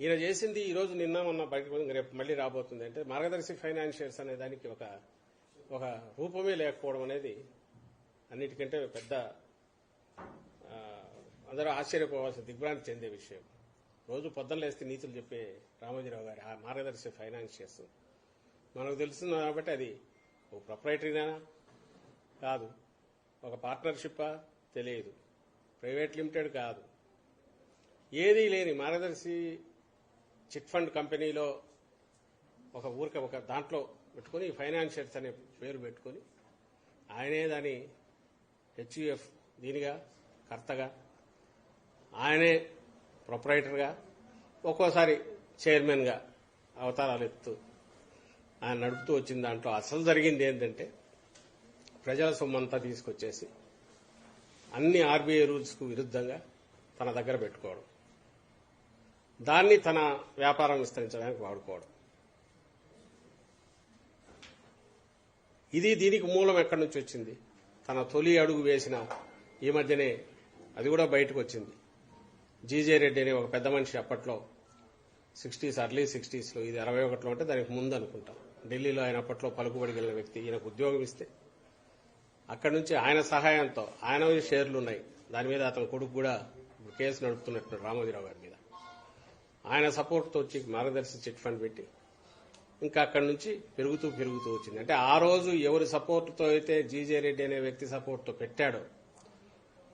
ఈయన చేసింది ఈ రోజు నిన్న మొన్న బయటకు పోయింది, రేపు మళ్ళీ రాబోతుంది. అంటే మార్గదర్శి ఫైనాన్షియర్స్ అనే దానికి ఒక ఒక రూపమే లేకపోవడం అనేది అన్నిటికంటే పెద్ద అందరూ ఆశ్చర్యపోవాల్సిన దిగ్భ్రాంతి చెందే విషయం. రోజు పొద్దున్న లేస్తే నీతులు చెప్పే రామోజీరావు గారి ఆ మార్గదర్శి ఫైనాన్షియర్స్ మనకు తెలుస్తుంది కాబట్టి అది ఓ ప్రొపరైటరీనా? కాదు. ఒక పార్ట్నర్షిప్పా? తెలియదు. ప్రైవేట్ లిమిటెడ్ కాదు. ఏదీ లేని మార్గదర్శి చిట్ ఫండ్ కంపెనీలో ఒక ఊరిక ఒక దాంట్లో పెట్టుకుని ఫైనాన్షియర్స్ అనే పేరు పెట్టుకుని ఆయనే దాని హెచ్యుఎఫ్ దీనిగా కర్తగా ఆయనే ప్రొపరైటర్గా ఒక్కోసారి చైర్మన్గా అవతారాలు ఎత్తు ఆయన నడుపుతూ వచ్చిన దాంట్లో అసలు జరిగింది ఏంటంటే ప్రజల సొమ్మంతా తీసుకొచ్చేసి అన్ని ఆర్బీఐ రూల్స్కు విరుద్ధంగా తన దగ్గర పెట్టుకోవడం. దాన్ని తన వ్యాపారం విస్తరించడానికి వాడుకోవడం. ఇది దీనికి మూలం ఎక్కడి నుంచి వచ్చింది? తన తొలి అడుగు వేసిన ఈ మధ్యనే అది కూడా బయటకు వచ్చింది. జీజే రెడ్డి అనే ఒక పెద్ద మనిషి అప్పట్లో సిక్స్టీస్ అర్లీ సిక్స్టీస్లో ఇది అరవై ఒకటిలో అంటే దానికి ముందు అనుకుంటాం. ఢిల్లీలో ఆయన అప్పట్లో పలుకుబడి కలిగిన వ్యక్తి ఈయనకు ఉద్యోగం ఇస్తే. అక్కడి నుంచి ఆయన సహాయంతో ఆయన షేర్లు ఉన్నాయి. దాని మీద అతని కొడుకు కూడా కేసు నడుపుతున్నట్టు రామోజీరావు గారి మీద. ఆయన సపోర్ట్తో వచ్చి మార్గదర్శి చిట్ ఫండ్ పెట్టి ఇంకా అక్కడి నుంచి పెరుగుతూ పెరుగుతూ వచ్చింది. అంటే ఆ రోజు ఎవరి సపోర్ట్తో అయితే జీజే రెడ్డి అనే వ్యక్తి సపోర్ట్తో పెట్టాడో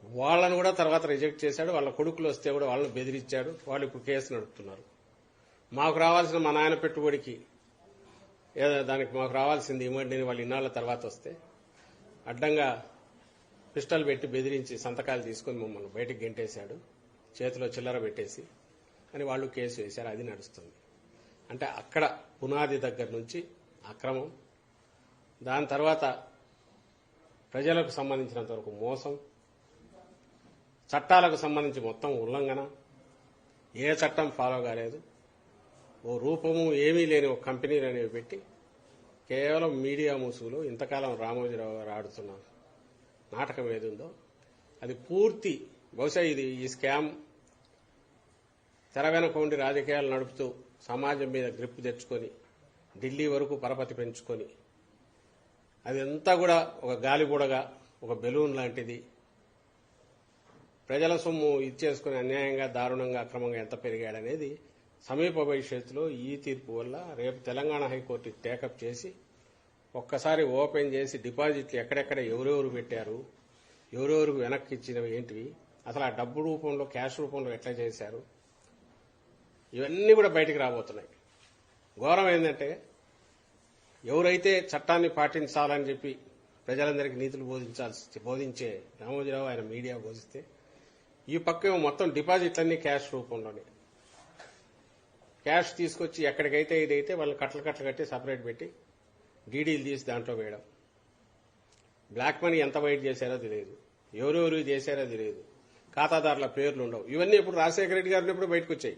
వాళ్ళను కూడా తర్వాత రిజెక్ట్ చేశాడు. వాళ్ళ కొడుకులు వస్తే కూడా వాళ్ళని బెదిరించాడు. వాళ్ళు ఇప్పుడు కేసు నడుపుతున్నారు. మాకు రావాల్సిన మా నాయన పెట్టుబడికి ఏదో దానికి మాకు రావాల్సింది ఇవ్వండి వాళ్ళు ఇన్నాళ్ళ తర్వాత వస్తే అడ్డంగా పిస్టల్ పెట్టి బెదిరించి సంతకాలు తీసుకొని మమ్మల్ని బయటకు గెంటేశాడు. చేతిలో చిల్లర పెట్టేసి అని వాళ్ళు కేసు వేశారు. అది నడుస్తుంది. అంటే అక్కడ పునాది దగ్గర నుంచి అక్రమం దాని తర్వాత ప్రజలకు సంబంధించినంత వరకు మోసం చట్టాలకు సంబంధించి మొత్తం ఉల్లంఘన. ఏ చట్టం ఫాలో కాలేదు. ఓ రూపము ఏమీ లేని ఒక కంపెనీలు అనేవి పెట్టి కేవలం మీడియా ముసుగులో ఇంతకాలం రామోజీరావు గారు ఆడుతున్న నాటకం ఏది ఉందో అది పూర్తి బహుశా ఇది ఈ స్కామ్ తెర వెనక ఉండి రాజకీయాలు నడుపుతూ సమాజం మీద గ్రిప్ తెచ్చుకొని ఢిల్లీ వరకు పరపతి పెంచుకొని అదంతా కూడా ఒక గాలిబుడగా ఒక బెలూన్ లాంటిది. ప్రజల సొమ్ము ఇచ్చేసుకుని అన్యాయంగా దారుణంగా అక్రమంగా ఎంత పెరిగాడనేది సమీప భవిష్యత్తులో ఈ తీర్పు వల్ల రేపు తెలంగాణ హైకోర్టు టేకప్ చేసి ఒక్కసారి ఓపెన్ చేసి డిపాజిట్లు ఎక్కడెక్కడ ఎవరెవరు పెట్టారు ఎవరెవరు వెనక్కి ఇచ్చినవి ఏంటివి అసలు ఆ డబ్బు రూపంలో క్యాష్ రూపంలో ఎట్లా చేశారు ఇవన్నీ కూడా బయటికి రాబోతున్నాయి. ఘోరం ఏంటంటే ఎవరైతే చట్టాన్ని పాటించాలని చెప్పి ప్రజలందరికీ నీతులు బోధించాల్సి బోధించే రామోజీరావు ఆయన మీడియా బోధిస్తే ఈ పక్క మొత్తం డిపాజిట్లన్నీ క్యాష్ రూపంలోనే. క్యాష్ తీసుకొచ్చి ఎక్కడికైతే ఇదైతే వాళ్ళు కట్టలు కట్టలు కట్టి సపరేట్ పెట్టి డీడీలు తీసి దాంట్లో వేయడం. బ్లాక్ మనీ ఎంత బయట చేశారో తెలియదు. ఎవరెవరు చేశారో తెలియదు. ఖాతాదారుల పేర్లు ఉండవు. ఇవన్నీ ఇప్పుడు రాజశేఖర రెడ్డి గారిని ఇప్పుడు బయటకు వచ్చాయి.